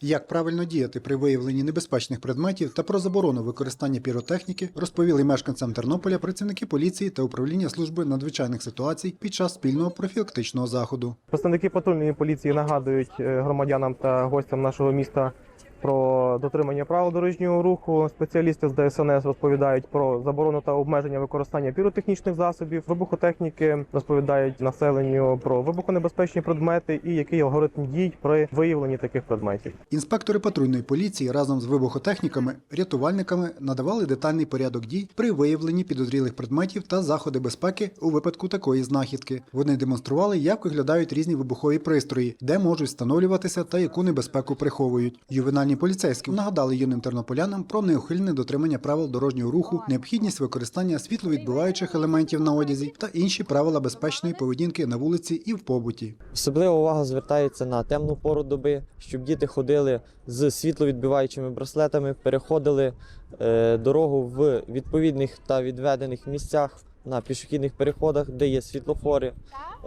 Як правильно діяти при виявленні небезпечних предметів та про заборону використання піротехніки розповіли мешканцям Тернополя працівники поліції та управління служби надзвичайних ситуацій під час спільного профілактичного заходу. Представники патрульної поліції нагадують е, громадянам та гостям нашого міста про дотримання правил дорожнього руху. Спеціалісти з ДСНС розповідають про заборону та обмеження використання піротехнічних засобів, вибухотехніки, розповідають населенню про вибухонебезпечні предмети і який алгоритм дій при виявленні таких предметів. Інспектори патрульної поліції разом з вибухотехніками, рятувальниками надавали детальний порядок дій при виявленні підозрілих предметів та заходи безпеки у випадку такої знахідки. Вони демонстрували, як виглядають різні вибухові пристрої, де можуть встановлюватися та яку небезпеку приховують. Ювенальні поліцейські нагадали юним тернополянам про неухильне дотримання правил дорожнього руху, необхідність використання світловідбиваючих елементів на одязі та інші правила безпечної поведінки на вулиці і в побуті. Особлива увага звертається на темну пору доби, щоб діти ходили з світловідбиваючими браслетами, переходили е, дорогу в відповідних та відведених місцях на пішохідних переходах, де є світлофори,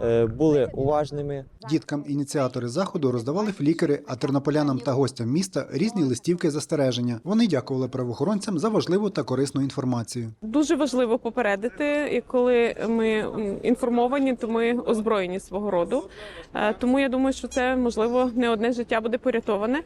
е, були уважними. Діткам ініціатори заходу роздавали флікери, а тернополянам та гостям міста різні листівки застереження. Вони дякували правоохоронцям за важливу та корисну інформацію. Дуже важливо попередити, і коли ми інформовані, то ми озброєні свого роду. Е, Тому я думаю, що це можливо не одне життя буде порятоване.